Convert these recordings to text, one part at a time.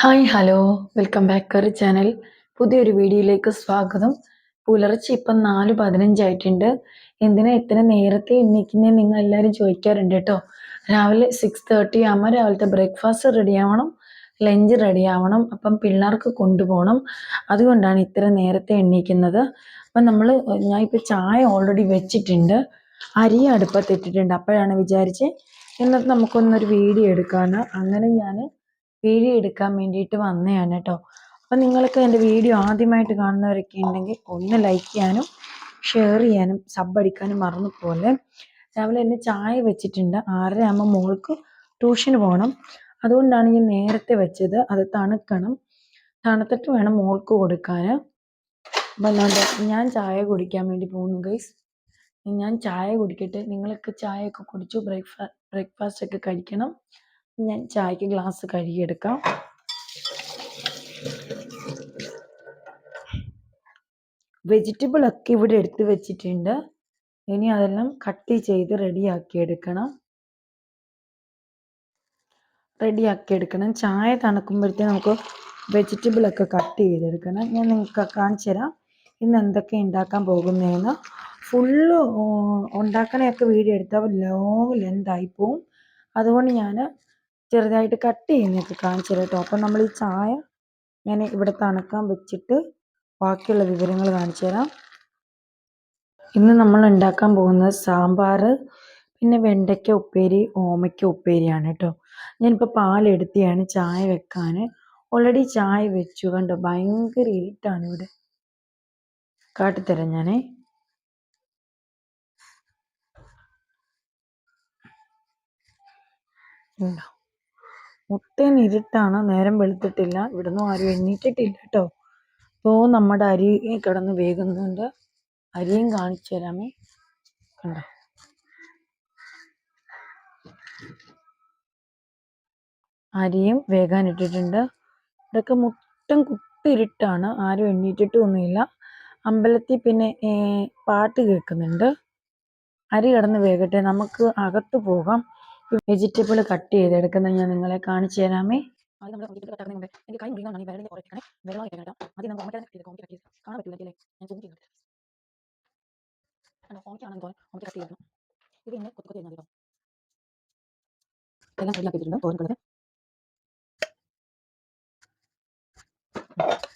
Hi hello. Welcome back our channel. പുതിയൊരു വീഡിയോയിലേക്ക് സ്വാഗതം. പുലർച്ചെ ഇപ്പം നാല് പതിനഞ്ചായിട്ടുണ്ട്. എന്തിനാ ഇത്ര നേരത്തെ എണീക്കുന്നത് നിങ്ങൾ എല്ലാവരും ചോദിക്കാറുണ്ട് കേട്ടോ. രാവിലെ സിക്സ് തേർട്ടി ആകുമ്പോൾ രാവിലത്തെ ബ്രേക്ക്ഫാസ്റ്റ് റെഡി ആവണം ലഞ്ച് റെഡി ആവണം അപ്പം പിള്ളേർക്ക് കൊണ്ടുപോകണം. അതുകൊണ്ടാണ് ഇത്ര നേരത്തെ എണ്ണിക്കുന്നത് അപ്പം നമ്മൾ ഞാൻ ഇപ്പോൾ ചായ ഓൾറെഡി വെച്ചിട്ടുണ്ട്. അരി അടുപ്പത്തിട്ടിട്ടുണ്ട് അപ്പോഴാണ് വിചാരിച്ച് ഇന്നത്തെ നമുക്കൊന്നൊരു വീഡിയോ എടുക്കാമെന്ന് അങ്ങനെ ഞാൻ വീഡിയോ എടുക്കാൻ വേണ്ടിയിട്ട് വന്നതാണ് കേട്ടോ. അപ്പം നിങ്ങൾക്ക് എന്റെ വീഡിയോ ആദ്യമായിട്ട് കാണുന്നവരൊക്കെ ഉണ്ടെങ്കിൽ ഒന്ന് ലൈക്ക് ചെയ്യാനും ഷെയർ ചെയ്യാനും സബ് അടിക്കാനും മറന്നു പോലെ രാവിലെ എന്നെ ചായ വെച്ചിട്ടുണ്ട്. ആറര ആകുമ്പോൾ മോൾക്ക് ട്യൂഷന് പോകണം അതുകൊണ്ടാണ് ഞാൻ നേരത്തെ വെച്ചത്. അത് തണുക്കണം. തണുത്തിട്ട് വേണം മോൾക്ക് കൊടുക്കാൻ. അപ്പം ഞാൻ ചായ കുടിക്കാൻ വേണ്ടി പോകുന്നു ഗൈസ് ഞാൻ ചായ കുടിക്കട്ടെ. നിങ്ങളൊക്കെ ചായയൊക്കെ കുടിച്ചു ബ്രേക്ക്ഫാ ബ്രേക്ക്ഫാസ്റ്റ് ഒക്കെ കഴിക്കണം. ഞാൻ ചായക്ക് ഗ്ലാസ് കഴുകിയെടുക്കാം. വെജിറ്റബിൾ ഒക്കെ ഇവിടെ എടുത്ത് വെച്ചിട്ടുണ്ട്. ഇനി അതെല്ലാം കട്ട് ചെയ്ത് റെഡിയാക്കി എടുക്കണം റെഡിയാക്കി എടുക്കണം ചായ തണുക്കുമ്പോഴത്തേക്ക് നമുക്ക് വെജിറ്റബിൾ ഒക്കെ കട്ട് ചെയ്തെടുക്കണം. ഞാൻ നിങ്ങൾക്ക് കാണിച്ചു തരാം. ഇന്ന് എന്തൊക്കെ ഉണ്ടാക്കാൻ പോകുന്നതെന്ന്. ഫുള്ള് ഉണ്ടാക്കണയൊക്കെ വീഡിയോ എടുത്താൽ ലോങ് ലെന്തായി പോവും. അതുകൊണ്ട് ഞാൻ ചെറുതായിട്ട് കട്ട് ചെയ്യുന്നതൊക്കെ കാണിച്ചു തരാം കേട്ടോ അപ്പം നമ്മൾ ഈ ചായ ഞാൻ ഇവിടെ തണുക്കാൻ വെച്ചിട്ട് ബാക്കിയുള്ള വിവരങ്ങൾ കാണിച്ചു തരാം ഇന്ന് നമ്മൾ ഉണ്ടാക്കാൻ പോകുന്നത് സാമ്പാർ പിന്നെ വെണ്ടയ്ക്ക ഉപ്പേരി ഓമയ്ക്ക ഉപ്പേരിയാണ് കേട്ടോ. ഞാനിപ്പോൾ പാലെടുത്തിയാണ് ചായ വെക്കാൻ. ഓൾറെഡി ചായ വെച്ചു കണ്ടോ? ഭയങ്കര ഇരുട്ടാണ് ഇവിടെ. കാട്ടിത്തരാം ഞാനേ. ഉണ്ടോ? മുട്ടേൻ ഇരുട്ടാണ്. നേരം വെളുത്തിട്ടില്ല. ഇവിടുന്ന് ആരും എണ്ണീറ്റിട്ടില്ല കേട്ടോ. അപ്പോൾ നമ്മുടെ അരി കിടന്ന് വേകുന്നുണ്ട്. അരിയും കാണിച്ചു തരാമേ. കണ്ടോ? അരിയും വേഗാൻ ഇട്ടിട്ടുണ്ട്. ഇതൊക്കെ മുട്ടം കുത്തിരിട്ടാണ് ആരും എണ്ണീറ്റിട്ടൊന്നുമില്ല അമ്പലത്തിൽ പിന്നെ പാട്ട് കേൾക്കുന്നുണ്ട്. അരി കിടന്ന് വേകട്ടെ. നമുക്ക് അകത്ത് പോകാം. വെജിറ്റബിൾ കട്ട് ചെയ്തെടുക്കുന്നത് ഞാൻ നിങ്ങളെ കാണിച്ചു തരാമേ. ആദ്യം നമ്മൾ വെജിറ്റബിൾ കട്ടാക്കുന്ന മുമ്പ് എനിക്ക് കൈ കുറയ്ക്കണേ. വെള്ളം ആദ്യം നമ്മൾ കട്ട് ചെയ്ത് കട്ട്. കട്ട്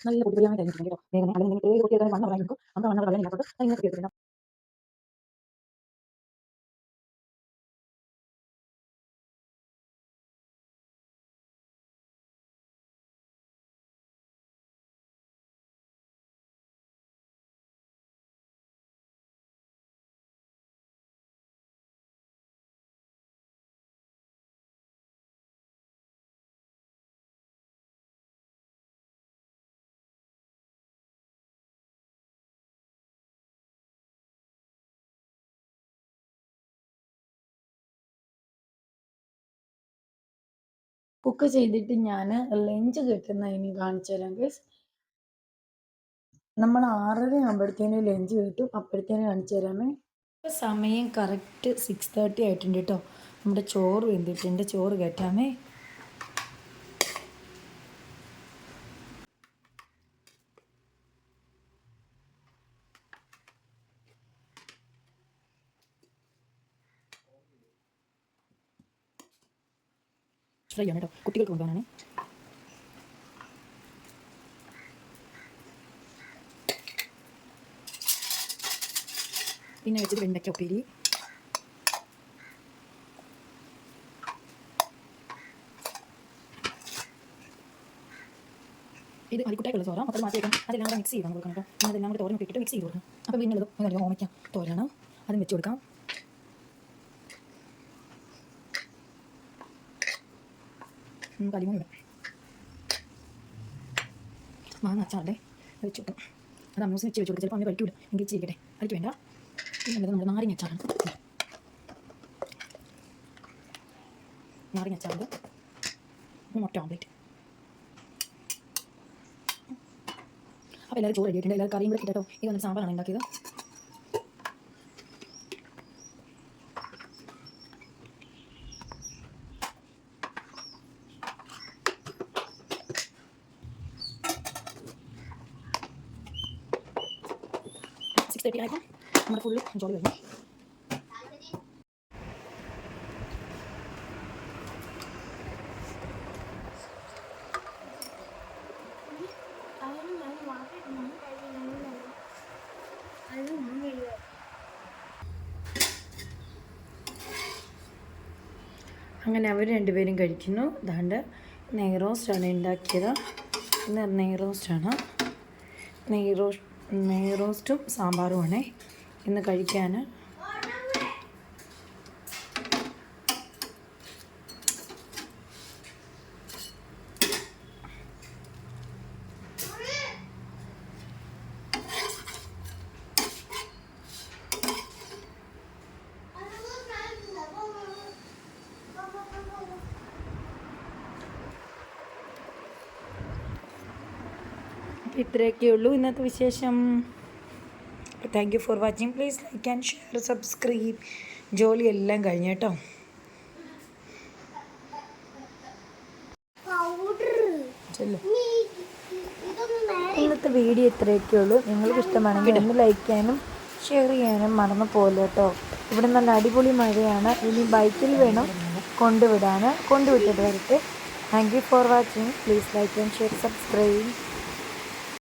നല്ല പൊടിപൊടിയായി കഴിഞ്ഞിട്ടുണ്ട് കേട്ടോ. വേഗം അല്ലെങ്കിൽ കുട്ടിയുടെ വണ്ണം പറയാൻ നമുക്ക് വണ്ണം പറയാൻ ഇങ്ങനെ കുക്ക് ചെയ്തിട്ട് ഞാൻ ലഞ്ച് ഇനി കാണിച്ചു തരാം ഗൈസ് നമ്മൾ ആറര ആകുമ്പോഴത്തേനും ലഞ്ച് കിട്ടും അപ്പോഴത്തേനും കാണിച്ചു തരാമേ. സമയം കറക്റ്റ് സിക്സ് തേർട്ടി ആയിട്ടുണ്ട് കേട്ടോ നമ്മുടെ ചോറ് വെന്തിട്ടുണ്ട് ചോറ് കേട്ടാമേ. ഫ്രൈ ആണ് കേട്ടോ. കുട്ടികൾക്ക് കൊണ്ടുപോകാനാണ് പിന്നെ വെച്ചത് വെണ്ടയ്ക്ക ഉപ്പേരി. ഇത് അരിക്കുട്ടായിട്ടുള്ള ചോറ. മക്കൾ മാറ്റി വെക്കാം അതെല്ലാം കൂടെ മിക്സ് ചെയ്താൽ കൊടുക്കണം കേട്ടോ. പിന്നെ അതെല്ലാം കൂടെ തോരൻ ഇട്ടിട്ട് മിക്സ് ചെയ്ത് കൊടുക്കണം. അപ്പോൾ പിന്നെ ഉള്ളത് ഓമയ്ക്ക തോരണം അതും വെച്ച് കൊടുക്കാം. കളിമൺ ഇടാം മാങ്ങ അച്ചാറിന്റെ വെച്ച് കൊടുക്കാം അത് അമ്മൂസ് വെച്ച് വെച്ച് കൊടുക്കും ചിലപ്പോൾ അമ്മ കഴിക്കൂല എനിക്ക് ഇച്ചിരിക്കട്ടെ കഴിക്ക് വേണ്ട. പിന്നെ നമ്മുടെ നാരങ്ങ അച്ചാറാണ് നാരങ്ങ മുട്ട അപ്പോൾ എല്ലാവരും ചോറ് റെഡിയായിട്ടുണ്ട് എല്ലാവരും കറിയും കൂടെ കിട്ടോ ഇത് വന്നിട്ട് സാമ്പാറാണ് ഉണ്ടാക്കിയത്. തേർട്ടി ആയപ്പോൾ നമ്മുടെ ഫുള്ള് ജോലി കഴിഞ്ഞു. അങ്ങനെ അവർ രണ്ടുപേരും കഴിക്കുന്നു. ദാണ്ട് നെയ് റോസ്റ്റാണ് ഉണ്ടാക്കിയത്. നെയ് റോസ്റ്റാണ് നെയ് റോസ്റ്റ് നെയ് റോസ്റ്റും സാമ്പാറുമാണേ ഇന്ന് കഴിക്കാൻ അപ്പോൾ ഇത്രയൊക്കെ ഉള്ളൂ. ഇന്നത്തെ വിശേഷം. Thank you for watching please like and share subscribe ജോലിയെല്ലാം കഴിഞ്ഞു കേട്ടോ. ഇന്നത്തെ വീഡിയോ ഇത്രയൊക്കെ ഉള്ളൂ. നിങ്ങൾക്ക് ഇഷ്ടമാണെങ്കിൽ ഒന്ന് ലൈക്ക് ചെയ്യാനും ഷെയർ ചെയ്യാനും മറന്നു പോലെ കേട്ടോ. ഇവിടെ നല്ല അടിപൊളി മഴയാണ്. ഇനി ബൈക്കിൽ വേണം കൊണ്ടുവിടാൻ കൊണ്ടുവിട്ടിട്ട് വരട്ടെ. Thank you for watching please like and share subscribe